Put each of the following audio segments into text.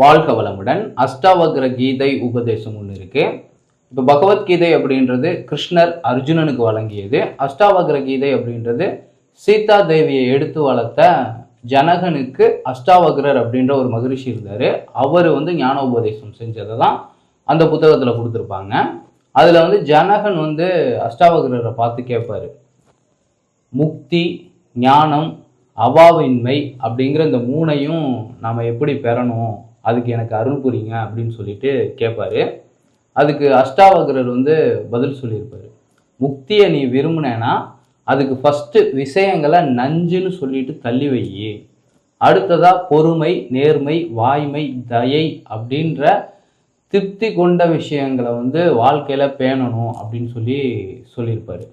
வாழ்க வளமுடன். அஷ்டாவக்ர கீதை உபதேசம் ஒன்று இருக்கு. இப்போ பகவத்கீதை அப்படின்றது கிருஷ்ணர் அர்ஜுனனுக்கு வழங்கியது. அஷ்டாவக்ர கீதை அப்படின்றது சீதா தேவியை எடுத்து வளர்த்த ஜனகனுக்கு அஷ்டாவக்ரர் அப்படின்ற ஒரு மகரிஷி இருந்தார். அவர் வந்து ஞான உபதேசம் செஞ்சதை தான் அந்த புத்தகத்தில் கொடுத்துருப்பாங்க. அதில் வந்து ஜனகன் வந்து அஷ்டாவக்ரரை பார்த்து கேட்பாரு. முக்தி ஞானம் அவாவின்மை அப்படிங்கிற இந்த மூணையும் நாம் எப்படி பெறணும்? அதுக்கு எனக்கு அருள் புரியுங்க அப்படின்னு சொல்லிட்டு கேட்பாரு அதுக்கு அஷ்டாவகரர் வந்து பதில் சொல்லியிருப்பாரு. முக்தியை நீ விரும்பினேன்னா அதுக்கு ஃபஸ்ட்டு விஷயங்களை நஞ்சுன்னு சொல்லிட்டு தள்ளி வை அடுத்ததா பொறுமை நேர்மை வாய்மை தயை அப்படின்ற திருப்தி கொண்ட விஷயங்களை வந்து வாழ்க்கையில் பேணணும் அப்படின்னு சொல்லி சொல்லியிருப்பாரு.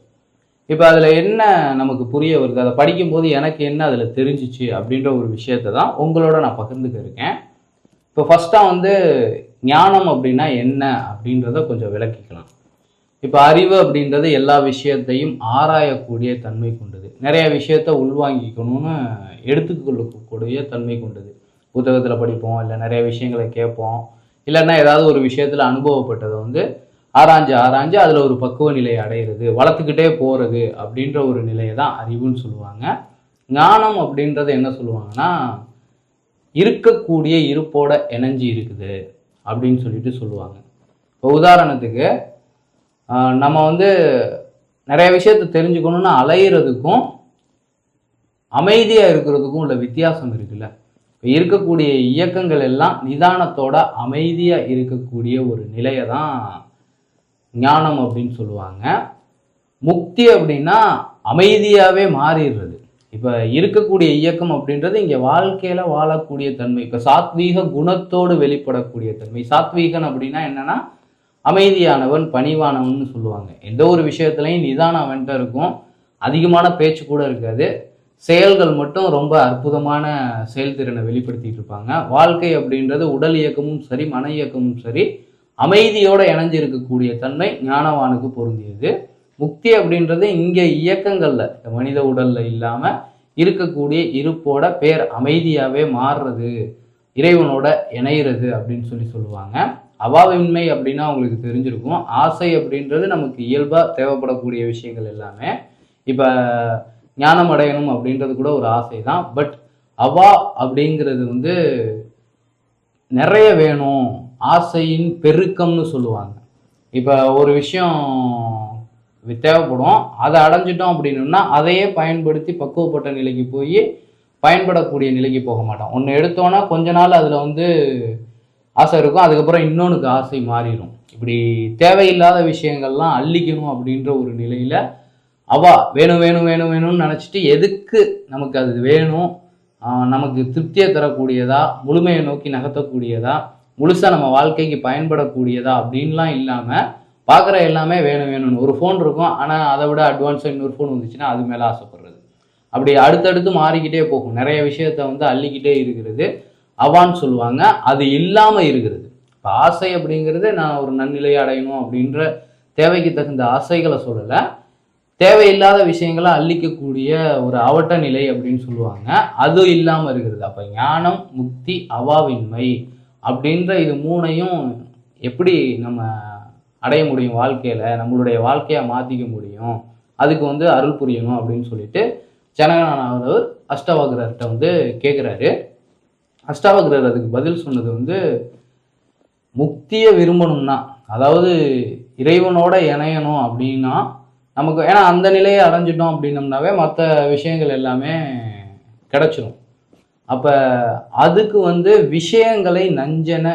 இப்போ அதில் என்ன நமக்கு புரிய வருது? அதை படிக்கும்போது எனக்கு என்ன அதில் தெரிஞ்சிச்சு அப்படின்ற ஒரு விஷயத்தை தான் உங்களோட நான் பகிர்ந்துக்க இருக்கேன். இப்போ ஃபஸ்ட்டாக வந்து ஞானம் அப்படின்னா என்ன அப்படின்றத கொஞ்சம் விளக்கிக்கலாம். இப்போ அறிவு அப்படின்றது எல்லா விஷயத்தையும் ஆராயக்கூடிய தன்மை கொண்டது. நிறைய விஷயத்த உள்வாங்கிக்கணும்னு எடுத்துக்கொள்ளக்கூடிய தன்மை கொண்டது. புத்தகத்தில் படிப்போம் இல்லை நிறைய விஷயங்களை கேட்போம். இல்லைன்னா ஏதாவது ஒரு விஷயத்தில் அனுபவப்பட்டதை வந்து ஆராய்ஞ்சு ஆராய்ஞ்சு அதில் ஒரு பக்குவ நிலையை அடையிறது வளர்த்துக்கிட்டே போகிறது அப்படின்ற ஒரு நிலையை தான் அறிவுன்னு சொல்லுவாங்க. ஞானம் அப்படின்றது என்ன சொல்லுவாங்கன்னா இருக்கக்கூடிய இருப்போட இணைஞ்சு இருக்குது அப்படின்னு சொல்லிட்டு சொல்லுவாங்க. இப்போ உதாரணத்துக்கு நம்ம வந்து நிறைய விஷயத்தை தெரிஞ்சுக்கணும்னா அலையிறதுக்கும் அமைதியாக இருக்கிறதுக்கும் உள்ள வித்தியாசம் இருக்குல்ல? இப்போ இருக்கக்கூடிய இயக்கங்கள் எல்லாம் நிதானத்தோட அமைதியாக இருக்கக்கூடிய ஒரு நிலையை தான் ஞானம் அப்படின்னு சொல்லுவாங்க. முக்தி அப்படின்னா அமைதியாகவே மாறிடுறது. இப்போ இருக்கக்கூடிய இயக்கம் அப்படின்றது இங்கே வாழ்க்கையில் வாழக்கூடிய தன்மை. இப்போ சாத்வீக குணத்தோடு வெளிப்படக்கூடிய தன்மை. சாத்வீகன் அப்படின்னா என்னன்னா அமைதியானவன் பணிவானவன் சொல்லுவாங்க. எந்த ஒரு விஷயத்துலையும் நிதானம் அவன்கிட்ட இருக்கும். அதிகமான பேச்சு கூட இருக்காது. செயல்கள் மட்டும் ரொம்ப அற்புதமான செயல்திறனை வெளிப்படுத்திட்டு இருப்பாங்க. வாழ்க்கை அப்படின்றது உடல் இயக்கமும் சரி மன இயக்கமும் சரி அமைதியோடு இணைஞ்சு இருக்கக்கூடிய தன்மை ஞானவானுக்கு பொருந்தியது. முக்தி அப்படின்றது இங்கே இயக்கங்களில் மனித உடல்ல இல்லாமல் இருக்கக்கூடிய இருப்போட பேர் அமைதியாகவே மாறுறது இறைவனோட இணையிறது அப்படின்னு சொல்லி சொல்லுவாங்க. அவாவின்மை அப்படின்னா உங்களுக்கு தெரிஞ்சிருக்கும். ஆசை அப்படின்றது நமக்கு இயல்பாக தேவைப்படக்கூடிய விஷயங்கள் எல்லாமே. இப்போ ஞானம் அடையணும் அப்படின்றது கூட ஒரு ஆசை தான். பட் அவா அப்படிங்கிறது வந்து நிறைய வேணும். ஆசையின் பெருக்கம்னு சொல்லுவாங்க. இப்போ ஒரு விஷயம் தேவைப்படும். அதை அடைஞ்சிட்டோம் அப்படின்னா அதையே பயன்படுத்தி பக்குவப்பட்ட நிலைக்கு போய் பயன்படக்கூடிய நிலைக்கு போக மாட்டோம். ஒன்று எடுத்தோன்னா கொஞ்ச நாள் அதில் வந்து ஆசை இருக்கும். அதுக்கப்புறம் இன்னொன்றுக்கு ஆசை மாறிடும். இப்படி தேவையில்லாத விஷயங்கள்லாம் அள்ளிக்கணும் அப்படின்ற ஒரு நிலையில் அவா வேணும் வேணும் வேணும் வேணும்னு நினச்சிட்டு எதுக்கு நமக்கு அது வேணும்? நமக்கு திருப்தியை தரக்கூடியதா? முழுமையை நோக்கி நகர்த்தக்கூடியதா? முழுசாக நம்ம வாழ்க்கைக்கு பயன்படக்கூடியதா? அப்படின்லாம் இல்லாமல் பார்க்குற எல்லாமே வேணும் வேணும்னு. ஒரு ஃபோன் இருக்கும் ஆனால் அதை விட அட்வான்ஸாக இன்னொரு ஃபோன் வந்துச்சுன்னா அது மேலே ஆசைப்படுறது. அப்படி அடுத்தடுத்து மாறிக்கிட்டே போகும். நிறைய விஷயத்த வந்து அள்ளிக்கிட்டே இருக்கிறது. அவான்னு சொல்லுவாங்க. அது இல்லாமல் இருக்கிறது. இப்போ ஆசை அப்படிங்கிறது நான் ஒரு நன்னிலையை அடையணும் அப்படின்ற தேவைக்கு தகுந்த ஆசைகளை சொல்லலை. தேவையில்லாத விஷயங்களை அள்ளிக்கக்கூடிய ஒரு அவட்ட நிலை அப்படின்னு சொல்லுவாங்க. அது இல்லாமல் இருக்கிறது. அப்போ ஞானம் முக்தி அவாவின்மை அப்படின்ற இது மூணையும் எப்படி நம்ம அடைய முடியும் வாழ்க்கையில் நம்மளுடைய வாழ்க்கையை மாற்றிக்க முடியும். அதுக்கு வந்து அருள் புரியணும் அப்படின்னு சொல்லிட்டு ஜனகனானவர் அஷ்டவக்ரர்கிட்ட வந்து கேட்குறாரு அஷ்டாவக்ரர் அதுக்கு பதில் சொன்னது வந்து முக்தியை விரும்பணும்னா அதாவது இறைவனோட இணையணும் அப்படின்னா நமக்கு ஏன்னா அந்த நிலையை அடைஞ்சிட்டோம் அப்படின்னம்னாவே மற்ற விஷயங்கள் எல்லாமே கிடச்சிரும். அப்போ அதுக்கு வந்து விஷயங்களை நஞ்சன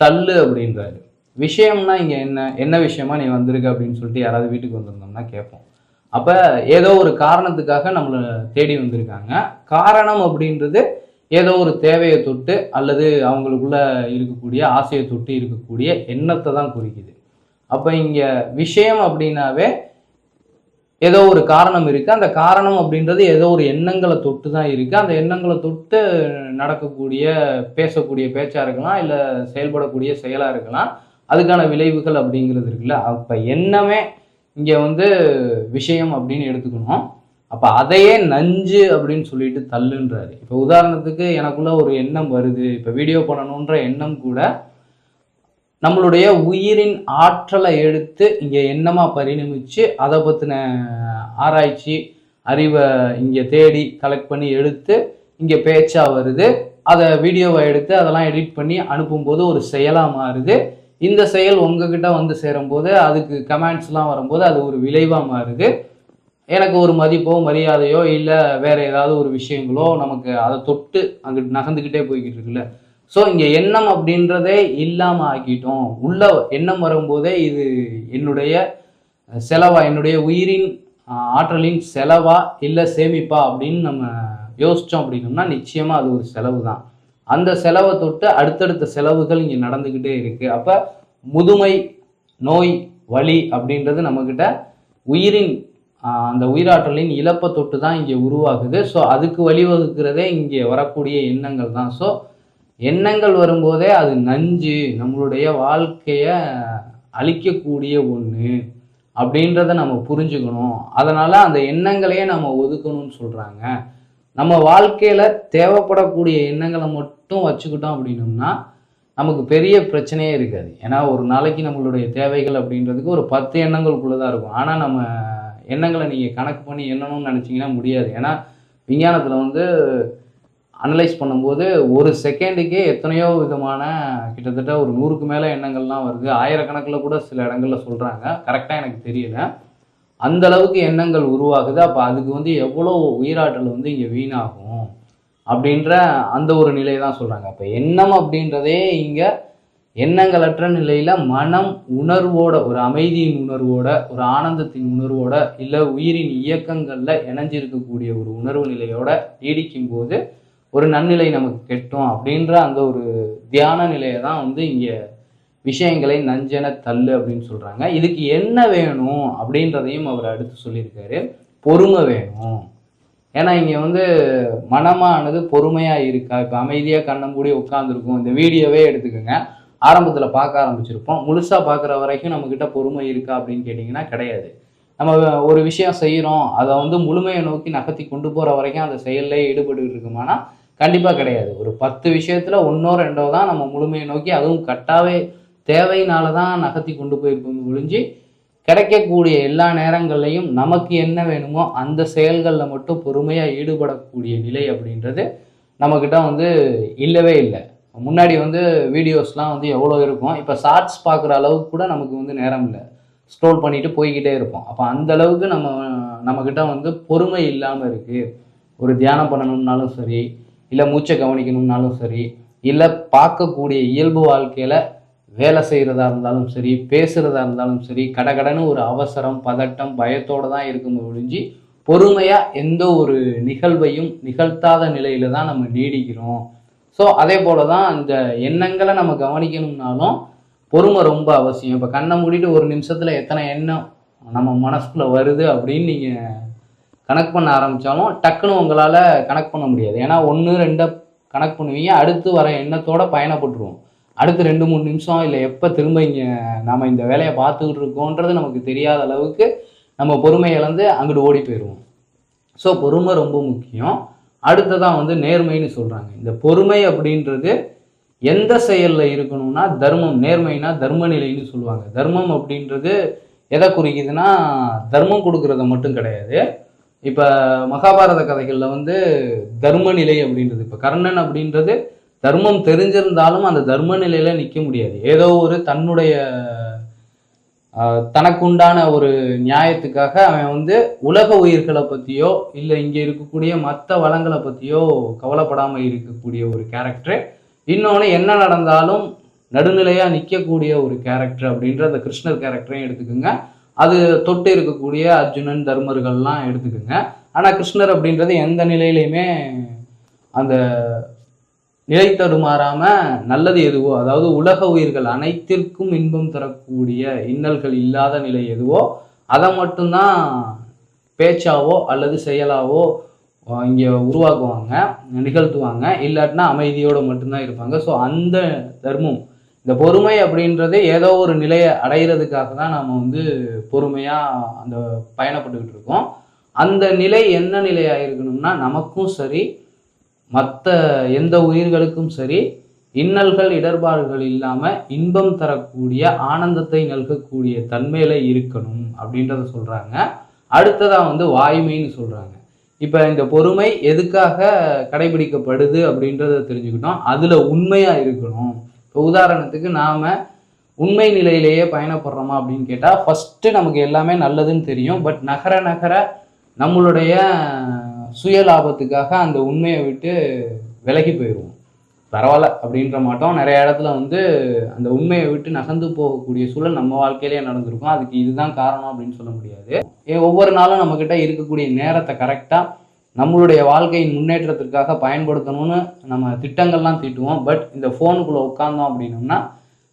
தள்ளு அப்படின்றாரு. விஷயம்னா இங்கே என்ன என்ன விஷயமா நீ வந்திருக்க அப்படின்னு சொல்லிட்டு யாராவது வீட்டுக்கு வந்திருந்தோம்னா கேட்போம். அப்போ ஏதோ ஒரு காரணத்துக்காக நம்மளை தேடி வந்திருக்காங்க. காரணம் அப்படின்றது ஏதோ ஒரு தேவையை தொட்டு அல்லது அவங்களுக்குள்ள இருக்கக்கூடிய ஆசையை தொட்டு இருக்கக்கூடிய எண்ணத்தை தான் குறிக்குது. அப்போ இங்கே விஷயம் அப்படின்னாவே ஏதோ ஒரு காரணம் இருக்குது அந்த காரணம் அப்படின்றது ஏதோ ஒரு எண்ணங்களை தொட்டு தான் இருக்குது அந்த எண்ணங்களை தொட்டு நடக்கக்கூடிய பேசக்கூடிய பேச்சாக இருக்கலாம் இல்லை செயல்படக்கூடிய செயலாக இருக்கலாம். அதுக்கான விளைவுகள் அப்படிங்கிறது இருக்குல்ல? அப்போ எண்ணமே இங்கே வந்து விஷயம் அப்படின்னு எடுத்துக்கணும். அப்போ அதையே நஞ்சு அப்படின்னு சொல்லிட்டு தள்ளுன்றாரு. இப்போ உதாரணத்துக்கு எனக்குள்ள ஒரு எண்ணம் வருது. இப்போ வீடியோ பண்ணணுன்ற எண்ணம் கூட நம்மளுடைய உயிரின் ஆற்றலை எடுத்து இங்கே எண்ணமாக பரிணமித்து அதை பற்றின ஆராய்ச்சி அறிவை இங்கே தேடி கலெக்ட் பண்ணி எடுத்து இங்கே பேச்சாக வருது. அதை வீடியோவை எடுத்து அதெல்லாம் எடிட் பண்ணி அனுப்பும்போது ஒரு செயலாக மாறுது. இந்த செயல் உங்ககிட்ட வந்து சேரும்போது அதுக்கு கமெண்ட்ஸ்லாம் வரும்போது அது ஒரு விளைவாக மாறுது. எனக்கு ஒரு மதிப்போ மரியாதையோ இல்லை வேற ஏதாவது ஒரு விஷயங்களோ நமக்கு அதை தொட்டு அங்கிட்டு நகர்ந்துக்கிட்டே போய்கிட்டு இருக்குல்ல. ஸோ இங்கே எண்ணம் அப்படின்றதே இல்லாமல் ஆக்கிட்டோம். உள்ள எண்ணம் வரும்போதே இது என்னுடைய செலவா என்னுடைய உயிரின் ஆற்றலின் செலவா இல்லை சேமிப்பா அப்படின்னு நம்ம யோசித்தோம் அப்படின்னோம்னா நிச்சயமாக அது ஒரு செலவு தான் அந்த செலவை தொட்டு அடுத்தடுத்த செலவுகள் இங்கே நடந்துக்கிட்டே இருக்குது அப்போ முதுமை நோய் வலி அப்படின்றது நம்மக்கிட்ட உயிரின் அந்த உயிராற்றலின் இழப்பை தொட்டு தான் இங்கே உருவாகுது. ஸோ அதுக்கு வழிவகுக்கிறதே இங்கே வரக்கூடிய எண்ணங்கள் தான். ஸோ எண்ணங்கள் வரும்போதே அது நஞ்சு நம்மளுடைய வாழ்க்கையை அழிக்கக்கூடிய ஒன்று அப்படின்றத நம்ம புரிஞ்சுக்கணும். அதனால் அந்த எண்ணங்களையே நம்ம ஒதுக்கணும்னு சொல்கிறாங்க நம்ம வாழ்க்கையில் தேவைப்படக்கூடிய எண்ணங்களை மட்டும் வச்சுக்கிட்டோம் அப்படின்னோம்னா நமக்கு பெரிய பிரச்சனையே இருக்காது. ஏன்னா ஒரு நாளைக்கு நம்மளுடைய தேவைகள் அப்படின்றதுக்கு ஒரு பத்து எண்ணங்களுக்குள்ள தான் இருக்கும். ஆனால் நம்ம எண்ணங்களை நீங்கள் கணக்கு பண்ணி எண்ணணும்னு நினச்சிங்கன்னா முடியாது. ஏன்னா விஞ்ஞானத்தில் வந்து அனலைஸ் பண்ணும்போது ஒரு செகண்டுக்கே எத்தனையோ விதமான கிட்டத்தட்ட ஒரு நூறுக்கு மேலே எண்ணங்கள்லாம் வருது. ஆயிரக்கணக்கில் கூட சில இடங்களில் சொல்கிறாங்க கரெக்டாக எனக்கு தெரியல. அந்த அளவுக்கு எண்ணங்கள் உருவாகுது. அப்போ அதுக்கு வந்து எவ்வளோ உயிராற்றல் வந்து இங்கே வீணாகும் அப்படின்ற அந்த ஒரு நிலையை தான் சொல்கிறாங்க அப்போ எண்ணம் அப்படின்றதே இங்கே எண்ணங்களற்ற நிலையில் மனம் உணர்வோட ஒரு அமைதியின் உணர்வோட ஒரு ஆனந்தத்தின் உணர்வோட இல்லை உயிரின் இயக்கங்களில் இணைஞ்சிருக்கக்கூடிய ஒரு உணர்வு நிலையோட நீடிக்கும் போது ஒரு நன்னிலை நமக்கு கெட்டும் அப்படின்ற அந்த ஒரு தியான நிலையை தான் வந்து இங்கே விஷயங்களை நஞ்சென தள்ளு அப்படின்னு சொல்கிறாங்க இதுக்கு என்ன வேணும் அப்படின்றதையும் அவர் அடுத்து சொல்லியிருக்காரு. பொறுமை வேணும். ஏன்னா இங்கே வந்து மனமானது பொறுமையாக இருக்கா? இப்போ அமைதியாக கண்ணம் மூடி உட்காந்துருக்கும் இந்த வீடியோவே எடுத்துக்கோங்க. ஆரம்பத்தில் பார்க்க ஆரம்பிச்சிருப்போம். முழுசாக பார்க்குற வரைக்கும் நம்மக்கிட்ட பொறுமை இருக்கா அப்படின்னு கேட்டிங்கன்னா கிடையாது. நம்ம ஒரு விஷயம் செய்கிறோம் அதை வந்து முழுமையை நோக்கி நகர்த்தி கொண்டு போகிற வரைக்கும் அந்த செயல்ல ஈடுபட்டு இருக்குமானா கண்டிப்பாக கிடையாது. ஒரு பத்து விஷயத்தில் ஒன்றோ ரெண்டோ தான் நம்ம முழுமையை நோக்கி அதுவும் கட்டாவே தேவையினால தான் நகர்த்தி கொண்டு போயிருப்போம் ஒழிஞ்சு கிடைக்கக்கூடிய எல்லா நேரங்கள்லையும் நமக்கு என்ன வேணுமோ அந்த செயல்களில் மட்டும் பொறுமையாக ஈடுபடக்கூடிய நிலை அப்படின்றது நம்மக்கிட்ட வந்து இல்லவே இல்லை. முன்னாடி வந்து வீடியோஸ்லாம் வந்து எவ்வளோ இருக்கும்? இப்போ ஷார்ட்ஸ் பார்க்குற அளவுக்கு கூட நமக்கு வந்து நேரம் இல்லை. ஸ்ட்ரோல் பண்ணிட்டு போய்கிட்டே இருப்போம். அப்போ அந்த அளவுக்கு நம்ம நம்மக்கிட்ட வந்து பொறுமை இல்லாமல் இருக்குது ஒரு தியானம் பண்ணணும்னாலும் சரி இல்லை மூச்சை கவனிக்கணும்னாலும் சரி இல்லை பார்க்கக்கூடிய இயல்பு வாழ்க்கையில் வேலை செய்கிறதா இருந்தாலும் சரி பேசுகிறதா இருந்தாலும் சரி கடகடன்னு ஒரு அவசரம் பதட்டம் பயத்தோடு தான் இருக்கும் ஒழிஞ்சு பொறுமையாக எந்த ஒரு நிகழ்வையும் நிகழ்த்தாத நிலையில தான் நம்ம நீடிக்கிறோம். ஸோ அதே போல தான் இந்த எண்ணங்களை நம்ம கவனிக்கணும்னாலும் பொறுமை ரொம்ப அவசியம். இப்போ கண்ணை மூடிட்டு ஒரு நிமிஷத்தில் எத்தனை எண்ணம் நம்ம மனசுக்குள்ள வருது அப்படின்னு நீங்கள் கணக்கு பண்ண ஆரம்பித்தாலும் டக்குன்னு உங்களால் கணக்கு பண்ண முடியாது. ஏன்னா ஒன்று ரெண்டை கணக்கு பண்ணுவீங்க அடுத்து வர எண்ணத்தோட பயணப்பட்டுருவோம். அடுத்து ரெண்டு மூணு நிமிஷம் இல்லை எப்போ திரும்ப இங்கே நாம் இந்த வேலையை பார்த்துக்கிட்டு இருக்கோன்றது நமக்கு தெரியாத அளவுக்கு நம்ம பொறுமை இழந்து அங்கிட்டு ஓடி போயிடுவோம் ஸோ பொறுமை ரொம்ப முக்கியம். அடுத்ததான் வந்து நேர்மைன்னு சொல்கிறாங்க இந்த பொறுமை அப்படின்றது எந்த செயலில் இருக்கணும்னா தர்மம் நேர்மைனா தர்ம நிலைன்னு சொல்லுவாங்க. தர்மம் அப்படின்றது எதை குறிக்குதுன்னா தர்மம் கொடுக்கறத மட்டும் கிடையாது. இப்போ மகாபாரத கதைகளில் வந்து தர்ம நிலை அப்படின்றது. இப்போ கர்ணன் அப்படின்றது தர்மம் தெரிஞ்சிருந்தாலும் அந்த தர்ம நிலையில நிற்க முடியாது. ஏதோ ஒரு தன்னுடைய தனக்குண்டான ஒரு நியாயத்துக்காக அவன் வந்து உலக உயிர்களை பற்றியோ இல்லை இங்கே இருக்கக்கூடிய மற்ற வளங்களை பற்றியோ கவலைப்படாமல் இருக்கக்கூடிய ஒரு கேரக்டர் இன்னொன்று என்ன நடந்தாலும் நடுநிலையாக நிற்கக்கூடிய ஒரு கேரக்டர் அப்படின்ற அந்த கிருஷ்ணர் கேரக்டரையும் எடுத்துக்கோங்க. அது தொட்டு இருக்கக்கூடிய அர்ஜுனன் தர்மர்கள்லாம் எடுத்துக்கோங்க. ஆனால் கிருஷ்ணர் அப்படின்றது எந்த நிலையிலையுமே அந்த நிலை தடுமாறாம நல்லது எதுவோ அதாவது உலக உயிர்கள் அனைத்திற்கும் இன்பம் தரக்கூடிய இன்னல்கள் இல்லாத நிலை எதுவோ அதை மட்டும்தான் பேச்சாவோ அல்லது செயலாவோ இங்கே உருவாக்குவாங்க நிகழ்த்துவாங்க. இல்லாட்டினா அமைதியோடு மட்டும்தான் இருப்பாங்க. ஸோ அந்த தர்மம் இந்த பொறுமை அப்படின்றது ஏதோ ஒரு நிலையை அடையிறதுக்காக தான் நம்ம வந்து பொறுமையாக அந்த பயணப்பட்டுக்கிட்டு இருக்கோம். அந்த நிலை என்ன நிலையாக இருக்கணும்னா நமக்கும் சரி மற்ற எந்த உயிர்களுக்கும் சரி இன்னல்கள் இடர்பாடுகள் இல்லாமல் இன்பம் தரக்கூடிய ஆனந்தத்தை நல்கக்கூடிய தன்மையில இருக்கணும் அப்படின்றத சொல்கிறாங்க அடுத்ததாக வந்து வாய்மைன்னு சொல்கிறாங்க இப்போ இந்த பொறுமை எதுக்காக கடைபிடிக்கப்படுது அப்படின்றத தெரிஞ்சுக்கிட்டோம். அதில் உண்மையாக இருக்கணும். இப்போ உதாரணத்துக்கு நாம் உண்மை நிலையிலேயே பயணப்படுறோமா அப்படின்னு கேட்டால் ஃபஸ்ட்டு நமக்கு எல்லாமே நல்லதுன்னு தெரியும். பட் நகர நகர நம்மளுடைய சுய லாபத்துக்காக அந்த உண்மையை விட்டு விலகி போயிடுவோம் பரவாயில்ல அப்படின்ற மாட்டோம். நிறைய இடத்துல வந்து அந்த உண்மையை விட்டு நகர்ந்து போகக்கூடிய சூழல் நம்ம வாழ்க்கையிலேயே நடந்திருக்கும். அதுக்கு இதுதான் காரணம் அப்படின்னு சொல்ல முடியாது. ஏ ஒவ்வொரு நாளும் நம்மக்கிட்ட இருக்கக்கூடிய நேரத்தை கரெக்டாக நம்மளுடைய வாழ்க்கையின் முன்னேற்றத்திற்காக பயன்படுத்தணும்னு நம்ம திட்டங்கள்லாம் தீட்டுவோம். பட் இந்த ஃபோனுக்குள்ளே உட்காந்தோம் அப்படின்னோம்னா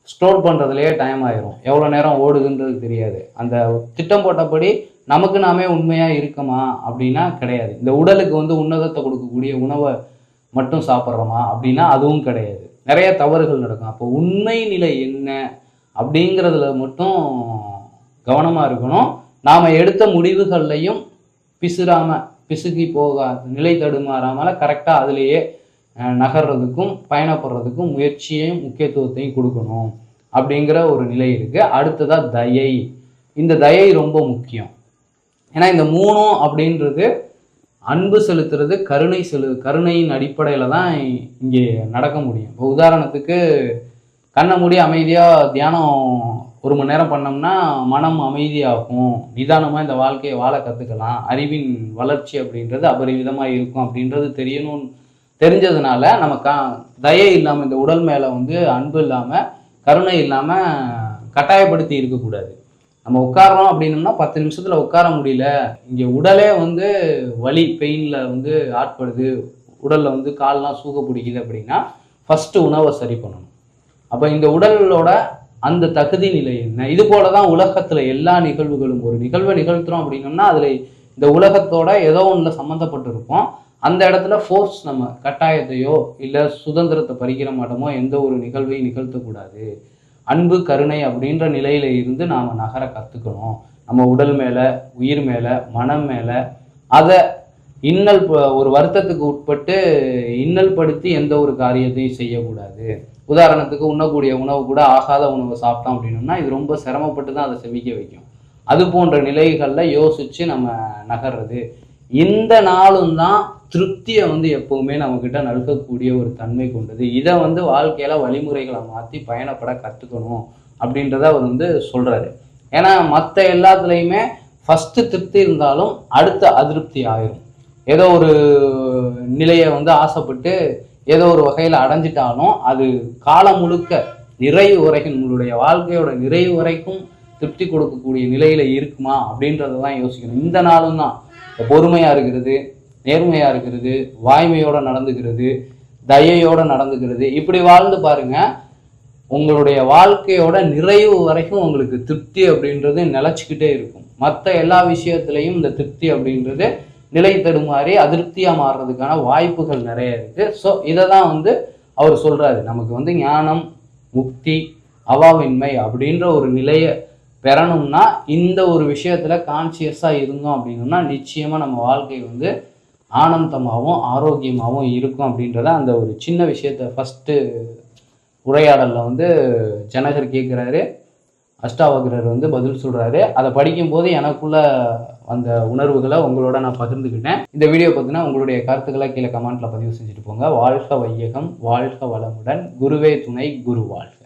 ஸ்டோர் பண்ணுறதுலையே டைம் ஆயிரும். எவ்வளோ நேரம் ஓடுதுன்றது தெரியாது. அந்த திட்டம் போட்டபடி நமக்கு நாமே உண்மையாக இருக்கமா? அப்படின்னா கிடையாது. இந்த உடலுக்கு வந்து உன்னதத்தை கொடுக்கக்கூடிய உணவை மட்டும் சாப்பிட்றோமா? அப்படின்னா அதுவும் கிடையாது. நிறைய தவறுகள் நடக்கும். அப்போ உண்மை நிலை என்ன அப்படிங்கிறதுல மட்டும் கவனமாக இருக்கணும். நாம் எடுத்த முடிவுகள்லையும் பிசுறாமல் பிசுகி போகாத நிலை தடுமாறாமல் கரெக்டாக அதுலேயே நகர்றதுக்கும் பயணப்படுறதுக்கும் முயற்சியையும் முக்கியத்துவத்தையும் கொடுக்கணும் அப்படிங்கிற ஒரு நிலை இருக்குது அடுத்ததாக தயை. இந்த தயை ரொம்ப முக்கியம். ஏன்னா இந்த மூணும் அப்படின்றது அன்பு செலுத்துறது கருணை செலு கருணையின் அடிப்படையில் தான் இங்கே நடக்க முடியும். இப்போ உதாரணத்துக்கு கண்ணை மூடி அமைதியாக தியானம் ஒரு மணி நேரம் பண்ணோம்னா மனம் அமைதியாகும். நிதானமாக இந்த வாழ்க்கையை வாழ கற்றுக்கலாம் அறிவின் வளர்ச்சி அப்படின்றது அபரிவிதமாக இருக்கும் அப்படின்றது தெரியணும்னு தெரிஞ்சதுனால நம்ம க தயை இல்லாமல் இந்த உடல் மேலே வந்து அன்பு இல்லாமல் கருணை இல்லாமல் கட்டாயப்படுத்தி இருக்கக்கூடாது. நம்ம உட்காரோம் அப்படின்னோம்னா பத்து நிமிஷத்தில் உட்கார முடியல. இங்கே உடலே வந்து வலி பெயினில் வந்து ஆட்படுது. உடலில் வந்து கால்லாம் சூக பிடிக்குது அப்படின்னா ஃபஸ்ட்டு உணவை சரி பண்ணணும். அப்போ இந்த உடலோட அந்த தகுதி நிலை என்ன? இது போல தான் உலகத்தில் எல்லா நிகழ்வுகளும். ஒரு நிகழ்வை நிகழ்த்துறோம் அப்படின்னோம்னா அதில் இந்த உலகத்தோட ஏதோ ஒன்றில் சம்மந்தப்பட்டிருப்போம் அந்த இடத்துல ஃபோர்ஸ் நம்ம கட்டாயத்தையோ இல்லை சுதந்திரத்தை பறிக்கிற மாட்டோமோ எந்த ஒரு நிகழ்வையும் நிகழ்த்தக்கூடாது. அன்பு கருணை அப்படின்ற நிலையில இருந்து நாம் நகர கற்றுக்கணும் நம்ம உடல் மேலே உயிர் மேலே மனம் மேலே அதை இன்னல் ஒரு வருத்தத்துக்கு உட்பட்டு இன்னல் படுத்தி எந்த ஒரு காரியத்தையும் செய்யக்கூடாது. உதாரணத்துக்கு உண்ணக்கூடிய உணவு கூட ஆகாத உணவை சாப்பிட்டோம் அப்படின்னோம்னா இது ரொம்ப சிரமப்பட்டு தான் அதை செவிக்க வைக்கும். அது போன்ற நிலைகளில் யோசிச்சு நம்ம நகர்றது. இந்த நாளும் தான் திருப்தியை வந்து எப்பவுமே நம்மக்கிட்ட நல்கக்கூடிய ஒரு தன்மை கொண்டது. இதை வந்து வாழ்க்கையில் வழிமுறைகளை மாற்றி பயணப்பட கற்றுக்கணும் அப்படின்றத அவர் வந்து சொல்கிறாரு ஏன்னா மற்ற எல்லாத்துலேயுமே ஃபஸ்ட்டு திருப்தி இருந்தாலும் அடுத்த அதிருப்தி ஆயிரும். ஏதோ ஒரு நிலையை வந்து ஆசைப்பட்டு ஏதோ ஒரு வகையில் அடைஞ்சிட்டாலும் அது காலம் முழுக்க நிறைவு வரைக்கும் நம்மளுடைய வாழ்க்கையோட நிறைவு வரைக்கும் திருப்தி கொடுக்கக்கூடிய நிலையில் இருக்குமா அப்படின்றத தான் யோசிக்கணும். இந்த நாளும் தான் பொறுமையாக இருக்கிறது நேர்மையா இருக்கிறது வாய்மையோட நடந்துக்கிறது தயையோட நடந்துக்கிறது இப்படி வாழ்ந்து பாருங்க உங்களுடைய வாழ்க்கையோட நிறைவு வரைக்கும் உங்களுக்கு திருப்தி அப்படின்றது நிலச்சிக்கிட்டே இருக்கும். மற்ற எல்லா விஷயத்துலையும் இந்த திருப்தி அப்படின்றது நிலை தடுமாறி அதிருப்தியாக மாறுறதுக்கான வாய்ப்புகள் நிறைய இருக்கு. ஸோ இதை தான் வந்து அவர் சொல்றாரு. நமக்கு வந்து ஞானம் முக்தி அவாவின்மை அப்படின்ற ஒரு நிலையை பெறணும்னா இந்த ஒரு விஷயத்துல கான்சியஸாக இருந்தோம் அப்படின்னோம்னா நிச்சயமா நம்ம வாழ்க்கை வந்து ஆனந்தமாகவும் ஆரோக்கியமாகவும் இருக்கும் அப்படின்றத அந்த ஒரு சின்ன விஷயத்த ஃபஸ்ட்டு உரையாடலில் வந்து ஜனகர் கேட்குறாரு அஷ்டாவகரர் வந்து பதில் சொல்கிறாரு அதை படிக்கும்போது எனக்குள்ள அந்த உணர்வுகளை உங்களோட நான் பகிர்ந்துக்கிட்டேன். இந்த வீடியோ பார்த்தீங்கன்னா உங்களுடைய கருத்துக்களை கீழே கமெண்ட்டில் பதிவு செஞ்சுட்டு போங்க. வாழ்க வையகம் வாழ்க வளமுடன். குருவே துணை குரு வாழ்க.